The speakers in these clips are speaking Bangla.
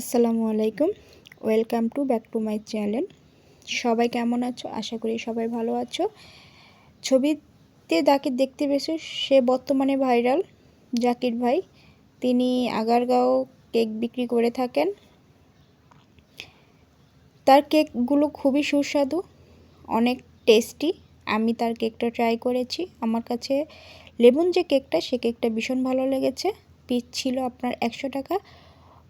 আসসালামু আলাইকুম। Welcome to back to my channel সবাই কেমন আছো? আশা করি সবাই ভালো আছো। ছবিতে যাকে দেখতে পেয়েছ, সে বর্তমানে ভাইরাল জাকির ভাই। তিনি আগারগাঁও কেক বিক্রি করে থাকেন। তার কেকগুলো খুবই সুস্বাদু, অনেক টেস্টি আমি তার কেকটা ট্রাই করেছি। আমার কাছে লেবুন যে কেকটা, সে কেকটা ভীষণ ভালো লেগেছে। পিস ছিল আপনার একশো টাকা।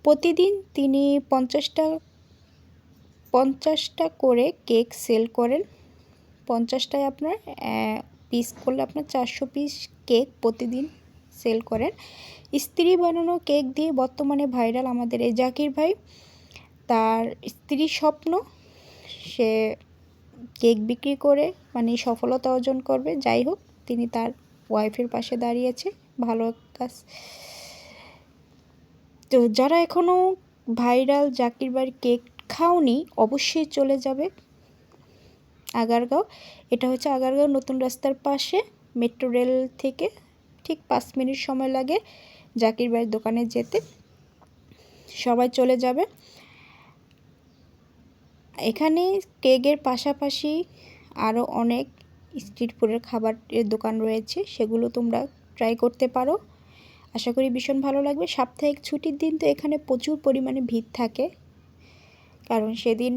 প্রতিদিন তিনি পঞ্চাশটা পঞ্চাশটা করে কেক সেল করেন। পঞ্চাশটায় আপনার পিস করলে আপনার চারশো পিস কেক প্রতিদিন সেল করেন। স্ত্রী বানানো কেক দিয়ে বর্তমানে ভাইরাল আমাদের এই জাকির ভাই। তার স্ত্রীর স্বপ্ন, সে কেক বিক্রি করে মানে সফলতা অর্জন করবে। যাই হোক, তিনি তার ওয়াইফের পাশে দাঁড়িয়েছে ভালো কাজ। তো যারা এখনও ভাইরাল জাকির বাড়ির কেক খাওনি, অবশ্যই চলে যাবে আগারগাঁও। এটা হচ্ছে আগারগাঁও নতুন রাস্তার পাশে, মেট্রো রেল থেকে ঠিক পাঁচ মিনিট সময় লাগে জাকির বাড়ির দোকানে যেতে। সবাই চলে যাবে। এখানে কেকের পাশাপাশি আরও অনেক স্ট্রিট ফুডের খাবারের দোকান রয়েছে, সেগুলো তোমরা ট্রাই করতে পারো। আশা করি ভীষণ ভালো লাগবে। সাপ্তাহিক ছুটির দিন তো এখানে প্রচুর পরিমাণে ভিড় থাকে। কারণ সেদিন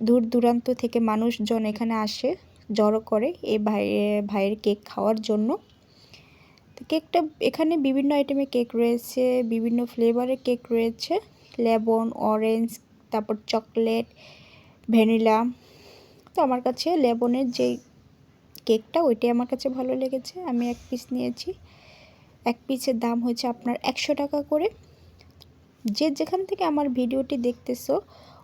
দূর দূরান্ত থেকে মানুষজন এখানে আসে, জড়ো করে এই ভাই ভাইয়ের কেক খাওয়ার জন্য। তো কেকটা এখানে বিভিন্ন আইটেমের কেক রয়েছে, বিভিন্ন ফ্লেভারের কেক রয়েছে। লেবন অরেঞ্জ তারপর চকলেট ভ্যানিলা তো আমার কাছে লেবনের যে কেকটা, ওইটাই আমার কাছে ভালো লেগেছে। আমি এক পিস নিয়েছি। এক পিসের দাম হয়েছে আপনার একশো টাকা করে। যে যেখান থেকে আমার ভিডিওটি দেখতেছো,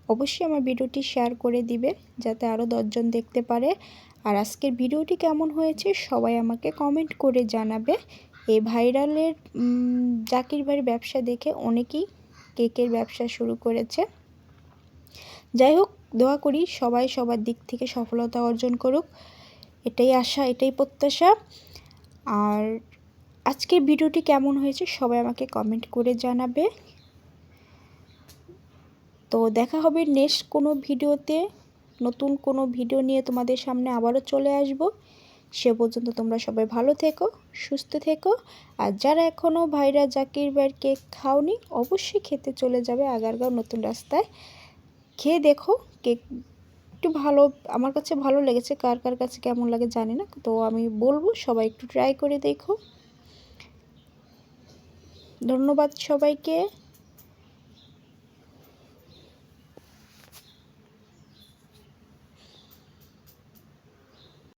অবশ্যই আমার ভিডিওটি শেয়ার করে দিবে, যাতে আরও দশজন দেখতে পারে। আর আজকের ভিডিওটি কেমন হয়েছে, সবাই আমাকে কমেন্ট করে জানাবে। এই ভাইরালের জাকির ভাইয়ের ব্যবসা দেখে অনেকেই কেকের ব্যবসা শুরু করেছে। যাই হোক, দোয়া করি সবাই সবার দিক থেকে সফলতা অর্জন করুক। এটাই আশা, এটাই প্রত্যাশা। আর আজকের ভিডিওটি কেমন হয়েছে সবাই আমাকে কমেন্ট করে জানাবে। তো দেখা হবে নেক্সট কোনো ভিডিওতে। নতুন কোনো ভিডিও নিয়ে তোমাদের সামনে আবারও চলে আসব। সে পর্যন্ত তোমরা সবাই ভালো থেকো, সুস্থ থেকো। আর যারা এখনও ভাইরা জাকির ভাইয়ের কেক খাওনি, অবশ্যই খেতে চলে যাবে আগারগাঁও নতুন রাস্তায়। খেয়ে দেখো কেক একটু ভালো, আমার কাছে ভালো লেগেছে, কার কার কাছে কেমন লাগে জানি না। তো আমি বলব সবাই একটু ট্রাই করে দেখো। ধন্যবাদ সবাইকে।